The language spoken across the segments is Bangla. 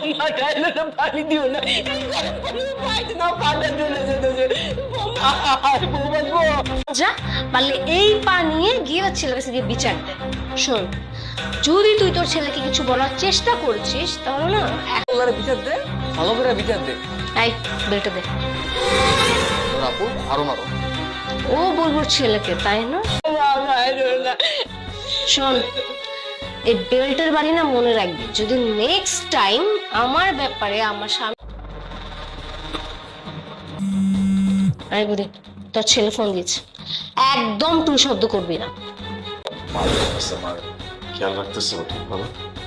বৌমা গাইলে না পানি দিও না পাইতে না পানি চলে যেতেছে বৌমা বৌমা গো যা পারলে এই পা নিয়ে গিয়ে ছেলের কাছে গিয়ে বিচার দে শোন যদি তুই তোর ছেলেকে কিছু বলার চেষ্টা করছিস তাহলে না আল্লাহর বিচার দে ভালো করে বিচার দে এই বেলটা দে আপু আরও মারো ও বলব ছেলেকে তাই না শোন এই বেল্টের বাড়ি না মনে রাখবি। যদি নেক্সট টাইম আমার ব্যাপারে আমার সামনে আরে বুড়ি তোর ছেলে ফোন দিচ্ছে একদম তুই শব্দ করবি না। খেয়াল রাখতেছে ঠিক ভালো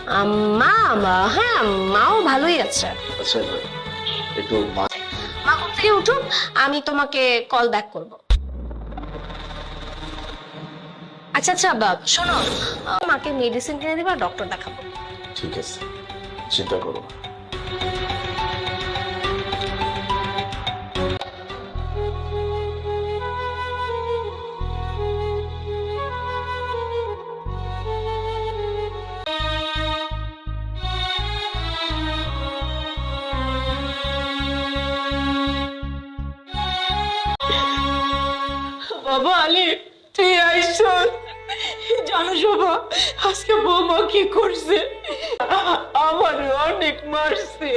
আম- মা মা হ্যাঁ মাও ভালোই আছে। আচ্ছা একটু মা মা ঘুম থেকে উঠুন আমি তোমাকে কল ব্যাক করব। আচ্ছা আচ্ছা বাব শোনো। মাকে মেডিসিন কিনে দিবা ডক্টর দেখাবো। ঠিক আছে চিন্তা করো বাবা আলী তুই আইস জানো শোভা আজকে বৌমা কি করছে? আমার অনেক মারছে।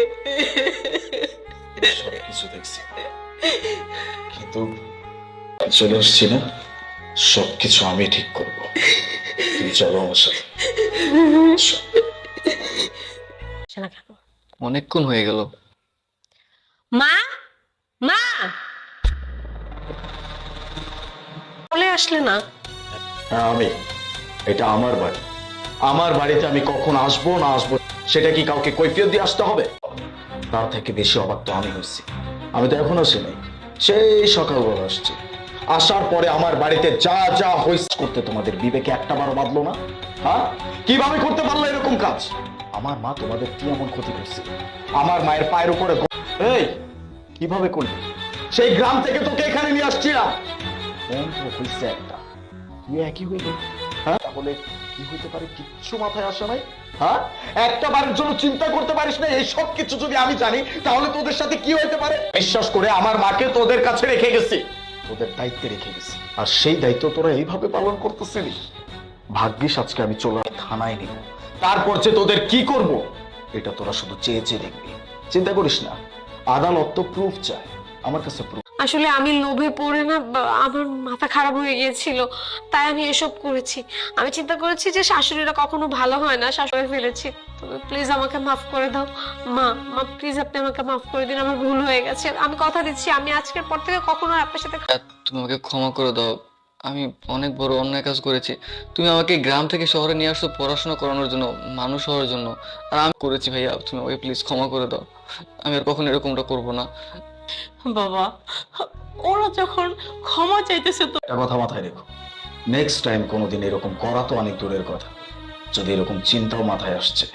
সব কিছু দেখছি। কিন্তু চলে আসছি না সব কিছু আমি ঠিক করব। তুমি চলো আমার সাথে। চলো। আসে না কেন? অনেকক্ষণ হয়ে গেল। মা মা! চলে আসলে না। আমি এটা আমার বাড়ি। আমার বাড়িতে আমি কখন আসব, না আসব, সেটা কি কাউকে কৈফিয়ত দিয়ে আসতে হবে? তার থেকে বেশি অবাক তো আমি হচ্ছি আমি তো এখন আসি নাই সেই সকালবেলা আসছি। আসার পরে আমার বাড়িতে যা যা হইস করতে তোমাদের বিবেকে একটা বারো বাঁধলো না? হ্যাঁ? কীভাবে করতে পারল এরকম কাজ? আমার মা তোমাদের কি এমন ক্ষতি করছে? আমার মায়ের পায়ের উপরে এই, কীভাবে করলি? সেই গ্রাম থেকে তোকে এখানে নিয়ে আসছি না। একটা। তুই একই হ্যাঁ তাহলে কি হইতে পারে? কিচ্ছু মাথায় আসে নাই। হ্যাঁ? একটা বারের জন্য চিন্তা করতে পারিস না, এই সব কিছু যদি আমি জানি, তাহলে তোদের সাথে কি হইতে পারে? বিশ্বাস করে আমার মাকে তোদের কাছে রেখে গেছি। তোদের দায়িত্বে রেখে গেছি। আর সেই দায়িত্ব তোরা এইভাবে পালন করতেছিলি ভাগ্যিস আজকে আমি চলে থানায় নিব। তারপর যে তোদের কি করব, এটা তোরা শুধু চেয়ে চেয়ে দেখবি। চিন্তা করিস না। আদালত তো প্রুফ চায়। আমার কাছে প্রুফ আসলে আমি লোভে পড়ে না আমার মাথা খারাপ হয়ে গিয়েছিল, তাই আমি এসব করেছি। আমি চিন্তা করেছি যে শাশুড়িরা কখনো ভালো হয় না, শাশুড়ি ফেলেছি। তবে প্লিজ আমাকে মাফ করে দাও। মা মা প্লিজ আপনি আমাকে মাফ করে দিন, আমার ভুল হয়ে গেছে। আমি কথা দিচ্ছি, আমি আজকের পর থেকে কখনো আপনার সাথে তুমি আমাকে ক্ষমা করে দাও। আমি অনেক বড় অন্যায় কাজ করেছি। তুমি আমাকে গ্রাম থেকে শহরে নিয়ে আসছো পড়াশোনা করানোর জন্য, মানুষ হওয়ার জন্য। আর আমি করেছি ভাইয়া, তুমি আমাকে প্লিজ ক্ষমা করে দাও। আমি আর কখনো এরকমটা করব না। বাবা ওরা যখন ক্ষমা চাইতেছে তো একটা কথা মাথায় রেখো। নেক্সট টাইম কোনোদিন এরকম করা তো অনেক দূরের কথা। যদি এরকম চিন্তাও মাথায় আসছে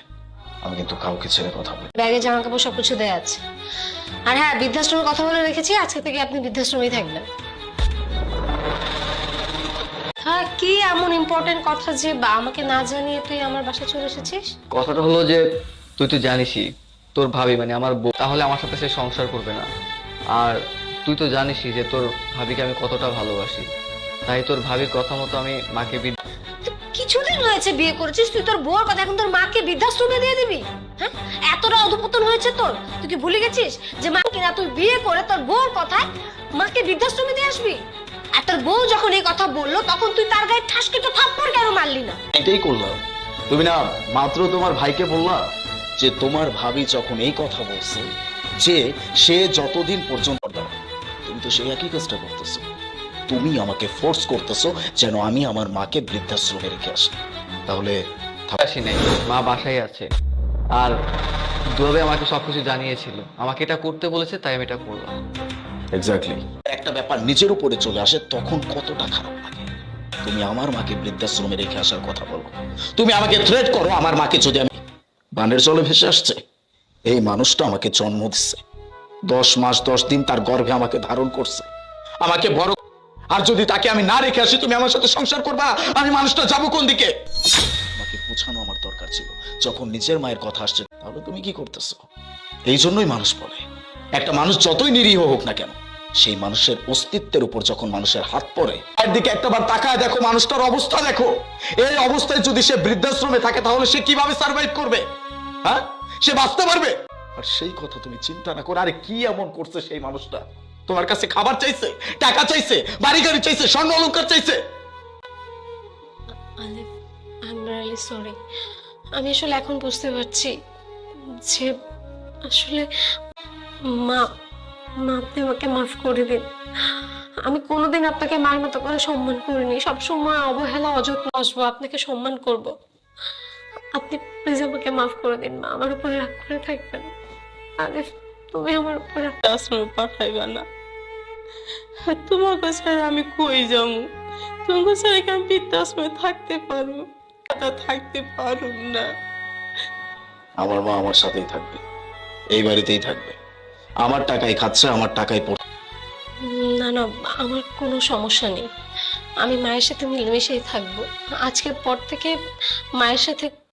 আমি কিন্তু কাউকে ছেড়ে কথা বলি ব্যাগে জামা কাপড় সবকিছু দেয়া আছে। আর হ্যাঁ বৃদ্ধাশ্রমের কথা বলে রেখেছি আজকে থেকে আপনি বৃদ্ধাশ্রমেই থাকবেন। হ্যাঁ কি এমন ইম্পর্টেন্ট কথা যে বা আমাকে না জানিয়ে তুই আমার বাসায় চলে এসেছিস? কথাটা হলো যে তুই তো জানিসই তোর ভাবি মানে আমার বউ। তাহলে আমার সাথে সে সংসার করবে না। আর তুই তো জানিসই যে তোর ভাবিকে আমি কতটা ভালোবাসি। তাই তোর ভাবির কথা মতো আমি মাকে কিছুদিন হয়েছে বিয়ে করেছিস তুই তোর বউর কথা এখন তোর মাকে বৃদ্ধাশ্রমে দিয়ে দিবি? হ্যাঁ? এতটা অধপতন হয়েছে তোর? তুই কি ভুলে গেছিস যে মা কিনা তুই বিয়ে করে তোর বউর কথায় মাকে বৃদ্ধাশ্রমে দিয়ে আসবি? আর তোর বউ যখন এই কথা বলল তখন তুই তার গায়ে ঠাস কেটে থাপ্পড় কেন মারলি না? এটাই করলাম। তুমি না মাত্র তোমার ভাইকে বললা যে তোমার ভাবি যখন এই কথা বলছে যে সে যতদিন পর্যন্ত তুমি তো সেই একই কাজটা করতেছো। তুমি আমাকে ফোর্স করতেছো যেন আমি আমার মাকে বৃদ্ধাশ্রমে রেখে আসি। তাহলে আসি নাই মা বাসায় আছে। আর দুলাভাই আমাকে সবকিছু জানিয়েছিল। আমাকে এটা করতে বলেছে তাই আমি এটা করলাম। এক্স্যাক্টলি একটা ব্যাপার নিজের উপরে চলে আসে তখন কতটা খারাপ লাগে। তুমি আমার মাকে বৃদ্ধাশ্রমে রেখে আসার কথা বলো। তুমি আমাকে থ্রেট করো আমার মাকে যদি আমি বানের জলে ভেসে আসছে। এই মানুষটা আমাকে জন্ম দিচ্ছে দশ মাস, দশ দিন তার গর্ভে আমাকে ধারণ করছে। আমাকে বড় আর যদি তাকে আমি না রেখে আসি, তুমি আমার সাথে সংসার করবা? আমি মানুষটা যাব কোন দিকে? আমাকে পৌঁছানো আমার দরকার ছিল। যখন নিজের মায়ের কথা আসছে, তাহলে তুমি কি করতেছো? এই জন্যই মানুষ বলে, একটা মানুষ যতই নিরীহ হোক না কেন, সেই মানুষের অস্তিত্বের উপর যখন মানুষের হাত পড়ে, একদিকে একটাবার তাকায় দেখো মানুষটার অবস্থা দেখো। এই অবস্থায় যদি সে বৃদ্ধাশ্রমে থাকে, তাহলে সে কীভাবে সার্ভাইভ করবে? হ্যাঁ? সে বাঁচতে পারবে। আর সেই কথা তুমি চিন্তা না করো, আরে কি এমন করছে সেই মানুষটা? তোমার কাছে খাবার চাইছে, টাকা চাইছে বাড়ি গাড়ি চাইছে, স্বর্ণ অলঙ্কার চাইছে। সরি আমি আসলে এখন বুঝতে পারছি যে আসলে মা মা, আপনি আমাকে মাফ করে দিন। আমি কোনোদিন আপনাকে মায়ের মতো করে সম্মান করিনি। সবসময় অবহেলা, অযত্ন আসব, আপনাকে সম্মান করব। আপনি প্লিজ আমাকে মাফ করে দিন মা। আমার উপরে রাগ করে থাকবেন। আলিফ তুমি আমার উপরে আশ্রমে পাঠাইবা না। তোমাকে ছাড়া আমি কই যাব? তোমাকে ছাড়া কি আমি বৃদ্ধাশ্রমে থাকতে পারব? থাকতে পারুম না। আমার মা আমার সাথেই থাকবে। এই বাড়িতেই থাকবে। আমার টাকায় খাচ্ছে আমার টাকায় পড়ছে। না না আমার কোনো সমস্যা নেই। আমি মায়ের সাথে মিলেমিশেই থাকব। আজকের পর থেকে মায়ের সাথে